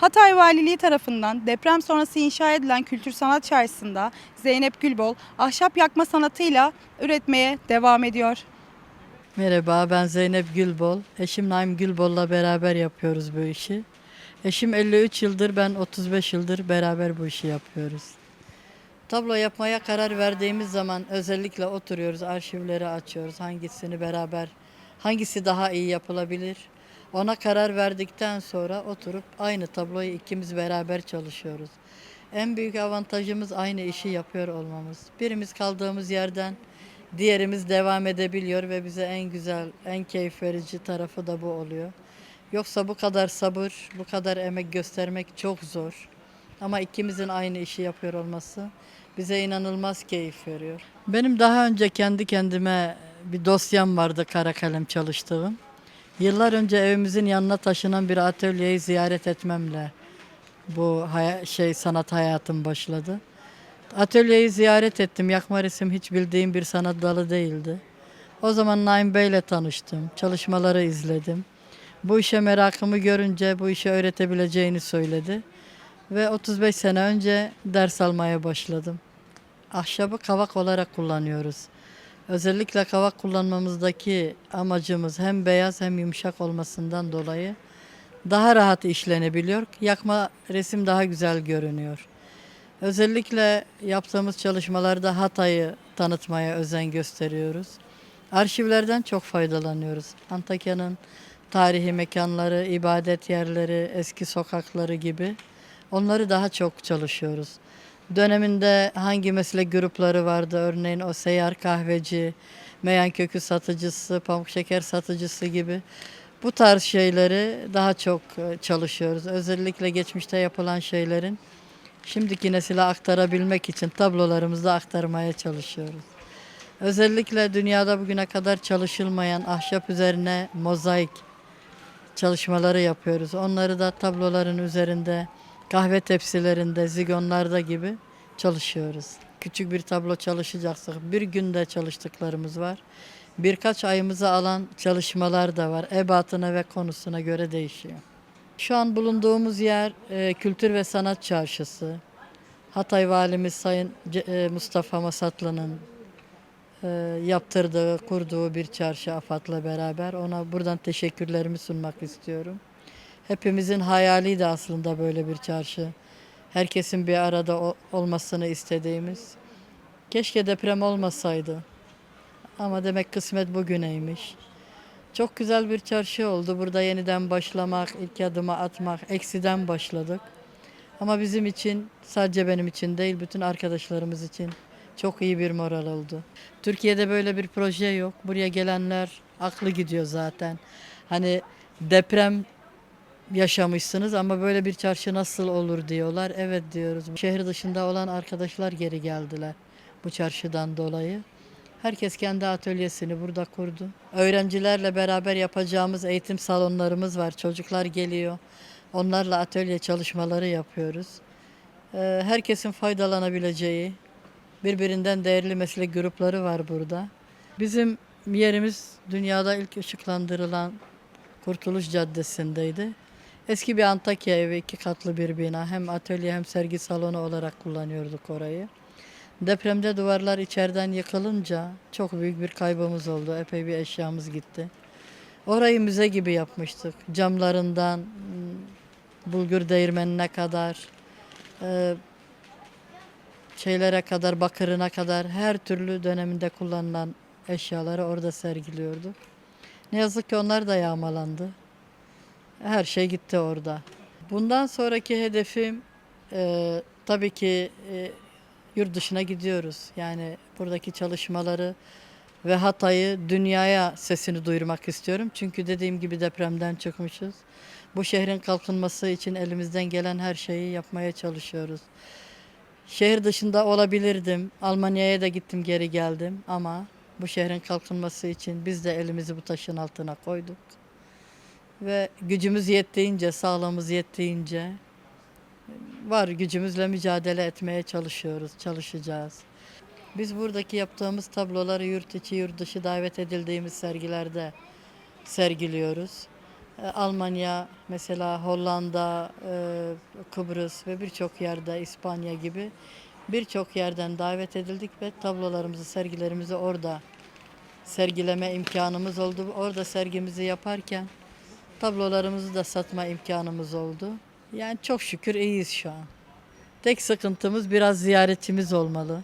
Hatay Valiliği tarafından deprem sonrası inşa edilen Kültür Sanat Çarşısı'nda Zeynep Gülbol ahşap yakma sanatıyla üretmeye devam ediyor. Merhaba ben Zeynep Gülbol. Eşim Naim Gülbol'la beraber yapıyoruz bu işi. Eşim 53 yıldır ben 35 yıldır beraber bu işi yapıyoruz. Tablo yapmaya karar verdiğimiz zaman özellikle oturuyoruz, arşivleri açıyoruz. Hangisini beraber, hangisi daha iyi yapılabilir? Ona karar verdikten sonra oturup aynı tabloyu ikimiz beraber çalışıyoruz. En büyük avantajımız aynı işi yapıyor olmamız. Birimiz kaldığımız yerden diğerimiz devam edebiliyor ve bize en güzel, en keyif verici tarafı da bu oluyor. Yoksa bu kadar sabır, bu kadar emek göstermek çok zor. Ama ikimizin aynı işi yapıyor olması bize inanılmaz keyif veriyor. Benim daha önce kendi kendime bir dosyam vardı kara kalem çalıştığım. Yıllar önce evimizin yanına taşınan bir atölyeyi ziyaret etmemle bu şey sanat hayatım başladı. Atölyeyi ziyaret ettim. Yakma resim hiç bildiğim bir sanat dalı değildi. O zaman Naim Bey'le tanıştım. Çalışmaları izledim. Bu işe merakımı görünce bu işi öğretebileceğini söyledi. Ve 35 sene önce ders almaya başladım. Ahşabı kavak olarak kullanıyoruz. Özellikle kavak kullanmamızdaki amacımız hem beyaz hem yumuşak olmasından dolayı daha rahat işlenebiliyor. Yakma resim daha güzel görünüyor. Özellikle yaptığımız çalışmalarda Hatay'ı tanıtmaya özen gösteriyoruz. Arşivlerden çok faydalanıyoruz. Antakya'nın tarihi mekanları, ibadet yerleri, eski sokakları gibi onları daha çok çalışıyoruz. Döneminde hangi meslek grupları vardı? Örneğin o seyyar kahveci, meyan kökü satıcısı, pamuk şeker satıcısı gibi bu tarz şeyleri daha çok e, çalışıyoruz. Özellikle geçmişte yapılan şeylerin şimdiki nesile aktarabilmek için tablolarımızda aktarmaya çalışıyoruz. Özellikle dünyada bugüne kadar çalışılmayan ahşap üzerine mozaik çalışmaları yapıyoruz. Onları da tabloların üzerinde, kahve tepsilerinde, zigonlarda gibi çalışıyoruz. Küçük bir tablo çalışacaksak bir günde çalıştıklarımız var. Birkaç ayımızı alan çalışmalar da var. Ebatına ve konusuna göre değişiyor. Şu an bulunduğumuz yer e, Kültür ve Sanat Çarşısı. Hatay Valimiz Sayın e, Mustafa Masatlı'nın e, yaptırdığı, kurduğu bir çarşı AFAD'la beraber. Ona buradan teşekkürlerimi sunmak istiyorum. Hepimizin hayaliydi aslında böyle bir çarşı. Herkesin bir arada olmasını istediğimiz. Keşke deprem olmasaydı. Ama demek kısmet bugüneymiş. Çok güzel bir çarşı oldu. Burada yeniden başlamak, ilk adımı atmak, eksiden başladık. Ama bizim için, sadece benim için değil, bütün arkadaşlarımız için çok iyi bir moral oldu. Türkiye'de böyle bir proje yok. Buraya gelenler aklı gidiyor zaten. Hani deprem yaşamışsınız ama böyle bir çarşı nasıl olur diyorlar. Evet diyoruz. Şehir dışında olan arkadaşlar geri geldiler bu çarşıdan dolayı. Herkes kendi atölyesini burada kurdu. Öğrencilerle beraber yapacağımız eğitim salonlarımız var. Çocuklar geliyor. Onlarla atölye çalışmaları yapıyoruz. Ee, Herkesin faydalanabileceği birbirinden değerli meslek grupları var burada. Bizim yerimiz dünyada ilk ışıklandırılan Kurtuluş Caddesi'ndeydi. Eski bir Antakya evi, iki katlı bir bina. Hem atölye hem sergi salonu olarak kullanıyorduk orayı. Depremde duvarlar içeriden yıkılınca çok büyük bir kaybımız oldu. Epey bir eşyamız gitti. Orayı müze gibi yapmıştık. Camlarından hmm, bulgur değirmenine kadar, e, şeylere kadar, bakırına kadar her türlü döneminde kullanılan eşyaları orada sergiliyorduk. Ne yazık ki onlar da yağmalandı. Her şey gitti orada. Bundan sonraki hedefim e, tabii ki e, yurt dışına gidiyoruz. Yani buradaki çalışmaları ve Hatay'ı dünyaya sesini duyurmak istiyorum. Çünkü dediğim gibi depremden çıkmışız. Bu şehrin kalkınması için elimizden gelen her şeyi yapmaya çalışıyoruz. Şehir dışında olabilirdim. Almanya'ya da gittim geri geldim ama bu şehrin kalkınması için biz de elimizi bu taşın altına koyduk. Ve gücümüz yettiğince, sağlığımız yettiğince var gücümüzle mücadele etmeye çalışıyoruz, çalışacağız. Biz buradaki yaptığımız tabloları yurt içi, yurt dışı davet edildiğimiz sergilerde sergiliyoruz. E, Almanya, mesela Hollanda, e, Kıbrıs ve birçok yerde İspanya gibi birçok yerden davet edildik ve tablolarımızı, sergilerimizi orada sergileme imkanımız oldu. Orada sergimizi yaparken tablolarımızı da satma imkanımız oldu. Yani çok şükür iyiyiz şu an. Tek sıkıntımız biraz ziyaretçimiz olmalı.